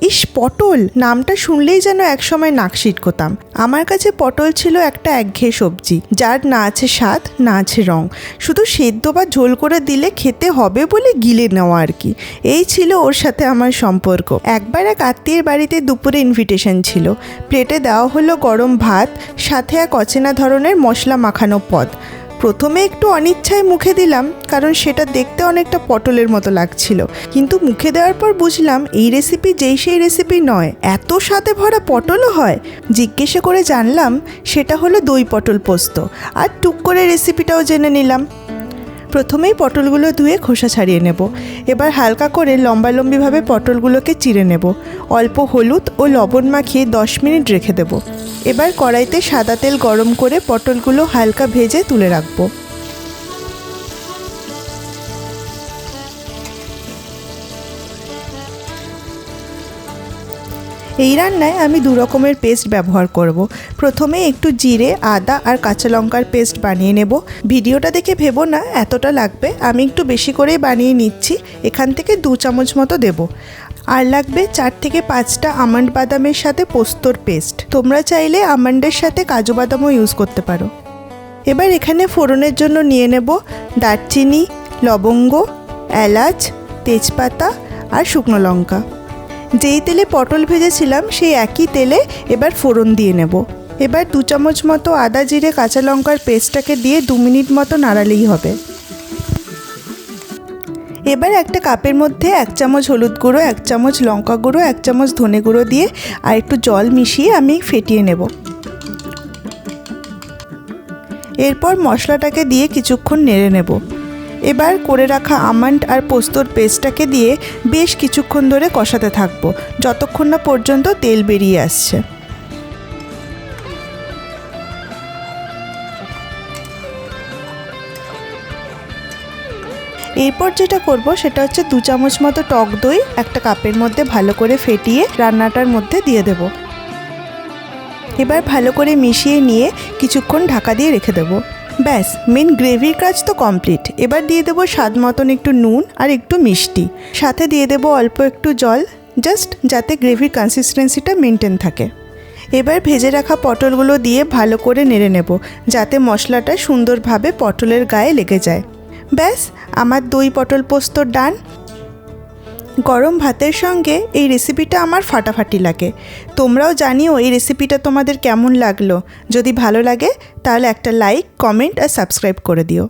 ইস, পটল! নামটা শুনলেই যেন একসময় নাক সিটকোতাম। আমার কাছে পটল ছিল একটা একঘেয়ে সবজি। যার না আছে স্বাদ, না আছে রং। শুধু সেদ্ধ বা ঝোল করে দিলে খেতে হবে বলে গিলে নেওয়া আর কি। এই ছিল ওর সাথে আমার সম্পর্ক। একবার এক আত্মীয়ের বাড়িতে দুপুরে ইনভিটেশন ছিল। প্লেটে দেওয়া হলো গরম ভাত, সাথে এক অচেনা ধরনের মশলা মাখানো পদ। প্রথমে একটু অনিচ্ছায় মুখে দিলাম, কারণ সেটা দেখতে অনেকটা পটলের মতো লাগছিল। কিন্তু মুখে দেওয়ার পর বুঝলাম এই রেসিপি যেই সেই রেসিপি নয়। এত সাথে ভরা পটলও হয়? জিজ্ঞেসে করে জানলাম, সেটা হলো দই পটল পোস্ত। আর টুক করে রেসিপিটাও জেনে নিলাম। প্রথমেই পটলগুলো ধুয়ে খোসা ছাড়িয়ে নেব। এবার হালকা করে লম্বালম্বিভাবে পটলগুলোকে চিড়ে নেব। অল্প হলুদ ও লবণ মাখিয়ে দশ মিনিট রেখে দেব। এবার কড়াইতে সাদা তেল গরম করে পটলগুলো হালকা ভেজে তুলে রাখব। এই রান্নায় আমি দু রকমের পেস্ট ব্যবহার করব। প্রথমে একটু জিরে, আদা আর কাঁচা লঙ্কার পেস্ট বানিয়ে নেব। ভিডিওটা দেখে ভেবো না, এতটা লাগবে। আমি একটু বেশি করেই বানিয়ে নিচ্ছি। এখান থেকে দু চামচ মতো দেব। আর লাগবে চার থেকে পাঁচটা আমন্ড বাদামের সাথে পোস্তর পেস্ট। তোমরা চাইলে আমন্ডের সাথে কাজু বাদামও ইউজ করতে পারো। এবার এখানে ফোড়নের জন্য নিয়ে নেব দারচিনি, লবঙ্গ, এলাচ, তেজপাতা আর শুকনো লঙ্কা। যেই তেলে পটল ভেজেছিলাম সেই একই তেলে এবার ফোড়ন দিয়ে নেব। এবার দু চামচ মতো আদা জিরে কাঁচা লঙ্কার পেস্টটাকে দিয়ে দু মিনিট মতো নাড়ালেই হবে। এবার একটা কাপের মধ্যে এক চামচ হলুদ গুঁড়ো, এক চামচ লঙ্কা গুঁড়ো, এক চামচ ধনে গুঁড়ো দিয়ে আর একটু জল মিশিয়ে আমি ফেটিয়ে নেব। এরপর মশলাটাকে দিয়ে কিছুক্ষণ নেড়ে নেব। এবার করে রাখা আমন্ড আর পোস্তর পেস্টটাকে দিয়ে বেশ কিছুক্ষণ ধরে কষাতে থাকব। যতক্ষণ না পর্যন্ত তেল বেরিয়ে আসছে। এরপর যেটা করব সেটা হচ্ছে দু চামচ মতো টক দই একটা কাপের মধ্যে ভালো করে ফেটিয়ে রান্নাটার মধ্যে দিয়ে দেব। এবার ভালো করে মিশিয়ে নিয়ে কিছুক্ষণ ঢাকা দিয়ে রেখে দেবো। ব্যাস মেন গ্রেভির কাজ তো কমপ্লিট এবার দিয়ে দেবো স্বাদ মতন একটু নুন আর একটু মিষ্টি। সাথে দিয়ে দেবো অল্প একটু জল জাস্ট যাতে গ্রেভির কনসিস্টেন্সিটা মেনটেন থাকে। এবার ভেজে রাখা পটলগুলো দিয়ে ভালো করে নেড়ে নেব, যাতে মশলাটা সুন্দরভাবে পটলের গায়ে লেগে যায়। ব্যাস, আমার দই পটল পোস্তর ডান। গরম ভাতের সঙ্গে এই রেসিপিটা আমার ফাটাফাটি লাগে। তোমরাও জানিও এই রেসিপিটা তোমাদের কেমন লাগল। যদি ভালো লাগে, তাহলে একটা লাইক কমেন্ট আর সাবস্ক্রাইব করে দিও।